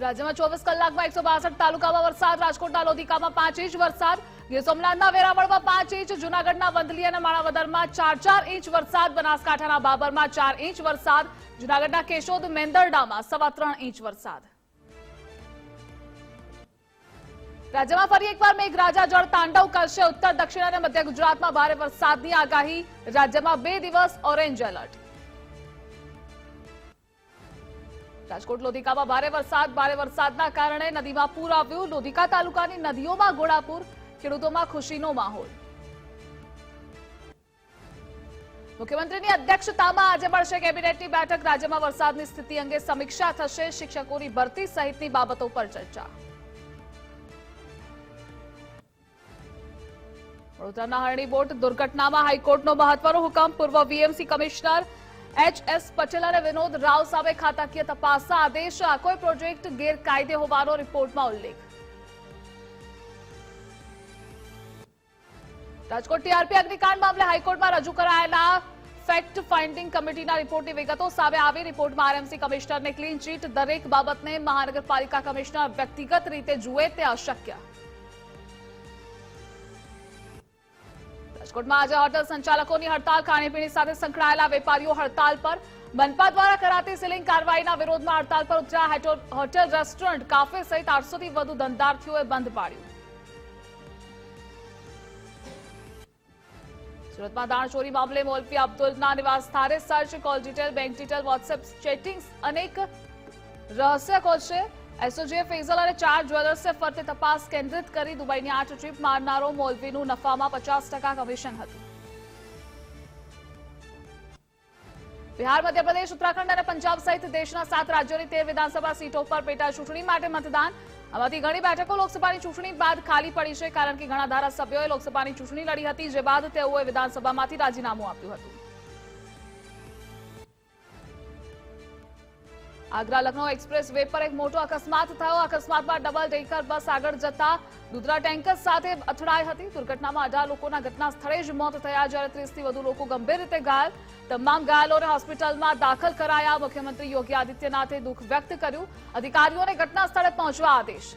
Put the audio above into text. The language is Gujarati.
રાજ્યમાં ચોવીસ કલાકમાં એકસો તાલુકામાં વરસાદ, રાજકોટના લોધિકામાં પાંચ ઇંચ વરસાદ, ગીર સોમનાથના વેરાવળમાં પાંચ ઇંચ, જૂનાગઢના વંથલી અને માણાવદરમાં ચાર ચાર ઇંચ વરસાદ, બનાસકાંઠાના બાબરમાં ચાર ઇંચ વરસાદ, જૂનાગઢના કેશોદ મેંદરડામાં સવા ત્રણ ઇંચ વરસાદ. રાજ્યમાં ફરી એકવાર મેઘરાજા જળ તાંડવ કરશે. ઉત્તર, દક્ષિણ અને મધ્ય ગુજરાતમાં ભારે વરસાદની આગાહી. રાજ્યમાં બે દિવસ ઓરેન્જ એલર્ટ. રાજકોટ લોધિકામાં ભારે વરસાદ, ભારે વરસાદના કારણે નદીમાં પૂર આવ્યું. લોધિકા તાલુકાની નદીઓમાં ઘોડાપૂર ખેડૂતોમાં ખુશીનો માહોલ. મુખ્યમંત્રીની અધ્યક્ષતામાં આજે મળશે કેબિનેટની બેઠક. રાજ્યમાં વરસાદની સ્થિતિ અંગે સમીક્ષા થશે. શિક્ષકોની ભરતી સહિતની બાબતો પર ચર્ચા. વડોદરાના હરણી બોટ દુર્ઘટનામાં હાઈકોર્ટનો મહત્વનો હુકમ. પૂર્વ VMC commissioner H S Patel અને વિનોદ રાવ સામે ખાતાકીય તપાસના આદેશ કોઈ પ્રોજેક્ટ ગેરકાયદે હોવાનો રિપોર્ટમાં ઉલ્લેખ. રાજકોટ ટીઆરપી અગ્નિકાંડ મામલે હાઈકોર્ટમાં રજૂ કરાયેલા ફેક્ટ ફાઇન્ડિંગ કમિટીના રિપોર્ટની વિગતો સામે આવી. રિપોર્ટમાં આરએમસી કમિશનરને ક્લીન ચીટ દરેક બાબતને મહાનગરપાલિકા કમિશનર વ્યક્તિગત રીતે જુએ તે અશક્ય. રાજકોટમાં આજે હોટલ સંચાલકોની હડતાલ, ખાણીપીણી સાથે સંકળાયેલા વેપારીઓ હડતાલ પર. મનપા દ્વારા કરાતી સીલિંગ કાર્યવાહીના વિરોધમાં હડતાલ પર ઉતર્યા હોટેલ, રેસ્ટોરન્ટ, કાફે સહિત આઠસોથી વધુ ધંધાર્થીઓએ બંધ પાડ્યું. સુરતમાં દાણચોરી મામલે મોલપી અબ્દુલના નિવાસ search call detail bank detail WhatsApp chattings અનેક રહસ્ય કોલ છે એસઓજીએ ફેઝલ ચાર જ્વેલર્સે ફરતે તપાસ કેન્દ્રિત કરી દુબઈની આઠ ટ્રીપ મારનારો મોલવીનું નફામાં પચાસ કમિશન હતું. બિહાર, મધ્યપ્રદેશ, ઉત્તરાખંડ અને પંજાબ સહિત દેશના સાત રાજ્યોની તેર વિધાનસભા સીટો પર પેટા ચૂંટણી માટે મતદાન. આમાંથી ઘણી બેઠકો લોકસભાની ચૂંટણી બાદ ખાલી પડી છે, કારણ કે ઘણા ધારાસભ્યોએ લોકસભાની ચૂંટણી લડી હતી, જે બાદ તેઓએ વિધાનસભામાંથી રાજીનામું આપ્યું હતું. આગ્રા લખનૌ એક્સપ્રેસ વે પર એક મોટો અકસ્માત થયો. અકસ્માતમાં ડબલ ડેકર બસ આગળ જતા દુધરા ટેન્કર સાથે અથડાઈ હતી. દુર્ઘટનામાં અઢાર લોકોના ઘટના સ્થળે જ મોત થયા. જ્યારે ત્રીસથી વધુ લોકો ગંભીર રીતે ઘાયલ. તમામ ઘાયલોને હોસ્પિટલમાં દાખલ કરાયા. મુખ્યમંત્રી યોગી આદિત્યનાથે દુઃખ વ્યક્ત કર્યું. અધિકારીઓને ઘટના સ્થળે પહોંચવા આદેશ